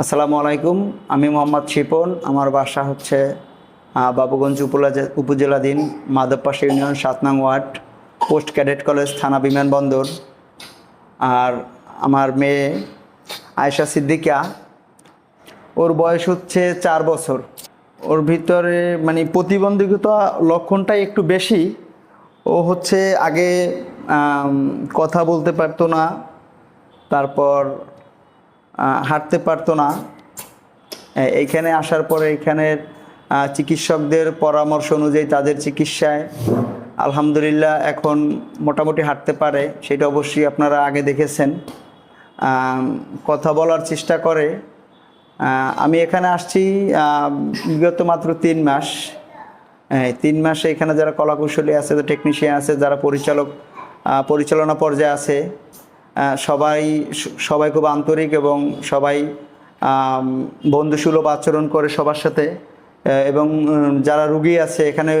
আসসালামু আলাইকুম, আমি মোহাম্মদ শিপন, আমার বাসা হচ্ছে বাবুগঞ্জ উপজেলা উপজেলাধীন মাধবপাশা ইউনিয়ন সাত নং ওয়ার্ড, পোস্ট ক্যাডেট কলেজ থানা বিমানবন্দর। আর আমার মেয়ে আয়েশা সিদ্দিকা ওর বয়স হচ্ছে চার বছর। ওর ভিতরে মানে প্রতিবন্ধকতা লক্ষণটাই একটু বেশি। ও হচ্ছে আগে কথা বলতে পারতো না, তারপর হাঁটতে পারতো না। এ- এইখানে আসার পরে এখানের চিকিৎসকদের পরামর্শ অনুযায়ী তাদের চিকিৎসায় আলহামদুলিল্লাহ এখন মোটামুটি হাঁটতে পারে, সেটা অবশ্যই আপনারা আগে দেখেছেন। কথা বলার চেষ্টা করে। আমি এখানে আসছি বিগত মাত্র তিন মাস। তিন মাসে এখানে যারা কলাকুশলী আছে টেকনিশিয়ান আছে, যারা পরিচালক পরিচালনা পর্যায়ে আছে সবাই সবাই খুব আন্তরিক এবং সবাই বন্ধুসুলভ আচরণ করে সবার সাথে। এবং যারা রুগী আছে, এখানে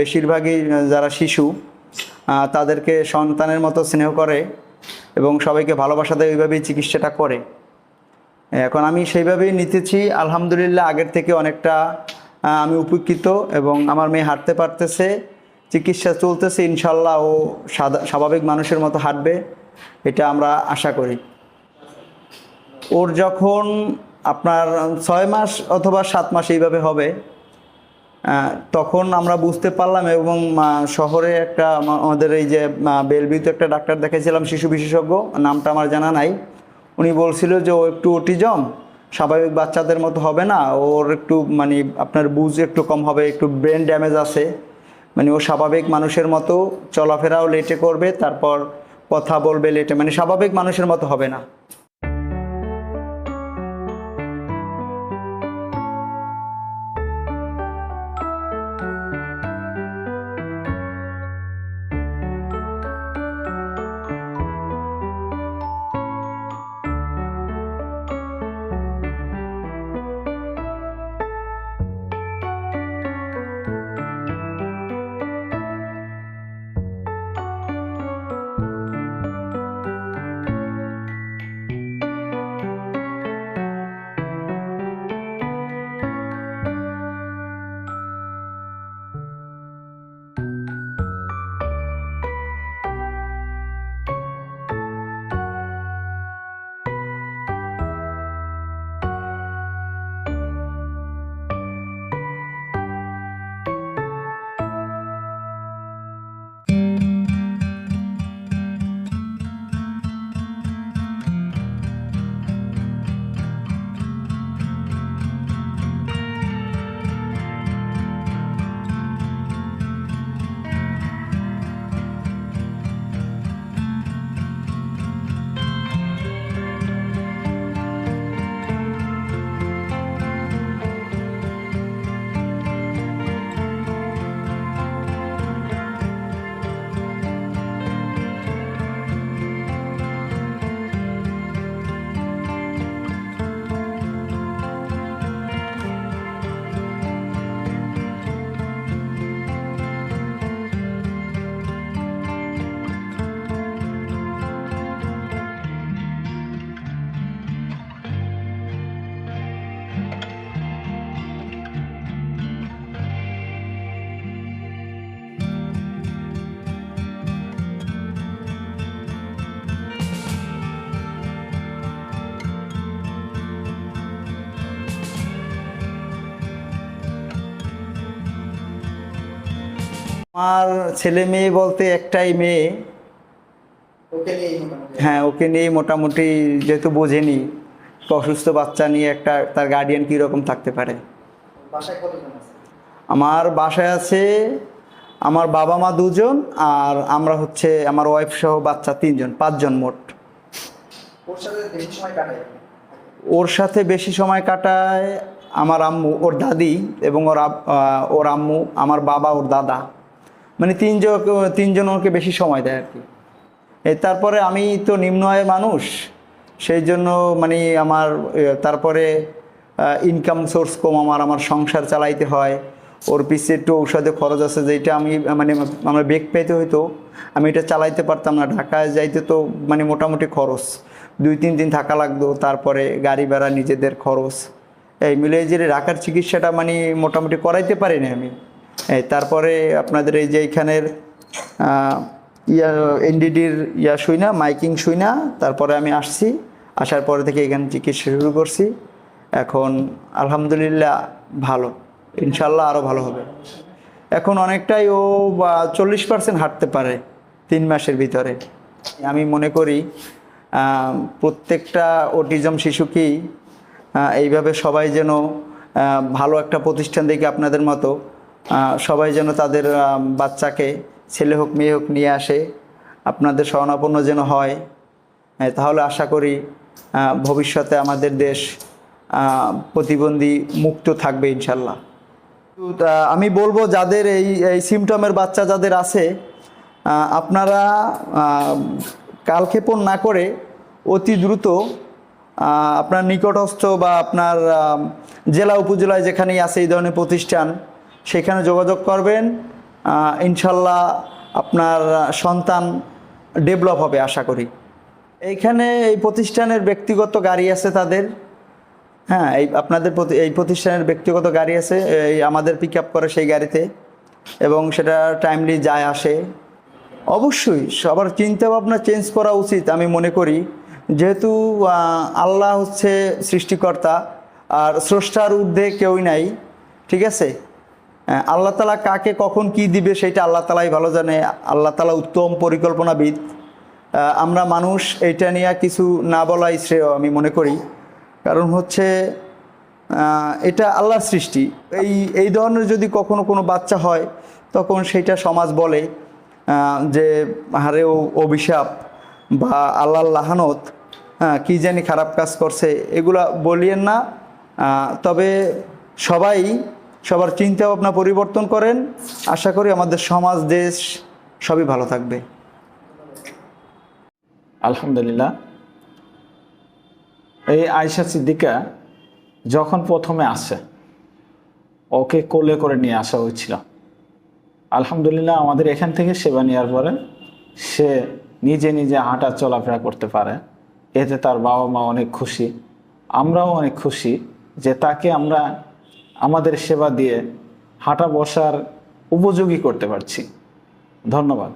বেশিরভাগই যারা শিশু তাদেরকে সন্তানের মতো স্নেহ করে এবং সবাইকে ভালোবাসা দেয়, ওইভাবেই চিকিৎসাটা করে। এখন আমি সেইভাবেই নিতেছি। আলহামদুলিল্লাহ, আগের থেকে অনেকটা আমি উপকৃত এবং আমার মেয়ে হাঁটতে পারতেছে। চিকিৎসা চলতেছে, ইনশাল্লাহ ও স্বাভাবিক মানুষের মতো হাঁটবে। এটা আমরা আশা করি। ওর যখন আপনার ছয় মাস অথবা সাত মাস এইভাবে হবে তখন আমরা বুঝতে পারলাম এবং শহরে একটা আমাদের এই যে বেলভিউতে একটা ডাক্তার দেখেছিলাম শিশু বিশেষজ্ঞ, নামটা আমার জানা নাই। উনি বলছিল যে, ও একটু অটিজম, স্বাভাবিক বাচ্চাদের মতো হবে না, ওর একটু মানে আপনার বুঝ একটু কম হবে, একটু ব্রেন ড্যামেজ আছে। মানে ও স্বাভাবিক মানুষের মতো চলাফেরাও লেটে করবে, তারপর কথা বলবে লেটে মানে স্বাভাবিক মানুষের মতো হবে না। আমার ছেলে মেয়ে বলতে একটাই মেয়ে। হ্যাঁ ওকে নিয়ে মোটামুটি যেহেতু বোঝেনি অসুস্থ বাচ্চা নিয়ে একটা তার গার্ডিয়ান কীরকম থাকতে পারে। আমার বাসায় আছে আমার বাবা মা দুজন আর আমরা হচ্ছে আমার ওয়াইফ সহ বাচ্চা তিনজন পাঁচজন মোট। ওর সাথে বেশি সময় কাটাই ওর সাথে বেশি সময় কাটায় আমার আম্মু ওর দাদি এবং ওর ওর আম্মু আমার বাবা ওর দাদা। মানে তিনজন তিনজন ওকে বেশি সময় দেয় আর কি। তারপরে আমি তো নিম্ন আয়ের মানুষ, সেই জন্য মানে আমার তারপরে ইনকাম সোর্স কম আমার আমার সংসার চালাইতে হয়। ওর পিছিয়ে একটু ঔষধে খরচ আছে যেটা আমি মানে আমার বেগ পেতে হইতো, আমি এটা চালাইতে পারতাম না। ঢাকায় যাইতে তো মানে মোটামুটি খরচ। দুই, তিন দিন থাকা লাগতো, তারপরে গাড়ি ভাড়া, নিজেদের খরচ। এই মিলে যে রাখার চিকিৎসাটা মানে মোটামুটি করাইতে পারিনি আমি। তারপরে আপনাদের এই যে এইখানের আহ, ইয়া এনডিডির ইয়া শুই না মাইকিং শুই না তারপরে আমি আসছি আসার পরে থেকে এখানে চিকিৎসা শুরু করছি। এখন আলহামদুলিল্লাহ ভালো ইনশাল্লাহ আরও ভালো হবে। এখন অনেকটাই ও বা চল্লিশ পার্সেন্ট হাঁটতে পারে তিন মাসের ভিতরে। আমি মনে করি প্রত্যেকটা অটিজম শিশুকেই এইভাবে সবাই যেন ভালো একটা প্রতিষ্ঠান থেকে আপনাদের মতো সবাই যেন তাদের বাচ্চাকে, ছেলে হোক, মেয়ে হোক নিয়ে আসে, আপনাদের শরণাপন্ন যেন হয় তাহলে আশা করি ভবিষ্যতে আমাদের দেশ প্রতিবন্ধী মুক্ত থাকবে ইনশাল্লাহ। আমি বলব যাদের এই এই সিমটমের বাচ্চা যাদের আছে আপনারা কালক্ষেপণ না করে অতি দ্রুত আপনার নিকটস্থ বা আপনার জেলা, উপজেলায় যেখানেই আছে এই ধরনের প্রতিষ্ঠান সেখানে যোগাযোগ করবেন। ইনশাল্লাহ আপনার সন্তান ডেভেলপ হবে আশা করি। এইখানে এই প্রতিষ্ঠানের ব্যক্তিগত গাড়ি আছে তাদের। হ্যাঁ এই আপনাদের এই প্রতিষ্ঠানের ব্যক্তিগত গাড়ি আছে, এই আমাদের পিক আপ করে সেই গাড়িতে এবং সেটা টাইমলি যায়, আসে। অবশ্যই সবার চিন্তা ভাবনা চেঞ্জ করা উচিত, আমি মনে করি। যেহেতু আল্লাহ হচ্ছে সৃষ্টিকর্তা, আর স্রষ্টার ঊর্ধ্বে কেউই নাই, ঠিক আছে? আল্লাহ তালা কাকে কখন কি দিবে সেটা আল্লাহ তালাই ভালো জানে। আল্লাহ তালা উত্তম পরিকল্পনাবিদ। আমরা মানুষ, এইটা নিয়ে কিছু না বলাই শ্রেয় আমি মনে করি। কারণ হচ্ছে এটা আল্লাহর সৃষ্টি। এই এই ধরনের যদি কখনো কোনো বাচ্চা হয়, তখন সেটা সমাজ বলে যে হারে ও অভিশাপ বা আল্লাহ লাহানত হ্যাঁ কী জানি খারাপ কাজ করছে। এগুলা বলিয়েন না। তবে সবাই সবার চিন্তা ভাবনা পরিবর্তন করেন। আশা করি আমাদের সমাজ, দেশ সবই ভালো থাকবে। আলহামদুলিল্লাহ। এই আয়সা সিদ্দিকা যখন প্রথমে আসে, ওকে কোলে করে নিয়ে আসা হয়েছিল। আলহামদুলিল্লাহ, আমাদের এখান থেকে সেবা নেওয়ার পরে সে নিজে নিজে হাঁটা চলাফেরা করতে পারে। এতে তার বাবা মা অনেক খুশি। আমরাও অনেক খুশি যে তাকে আমরা আমাদের সেবা দিয়ে হাঁটা বসার উপযোগী করতে পারছি। ধন্যবাদ।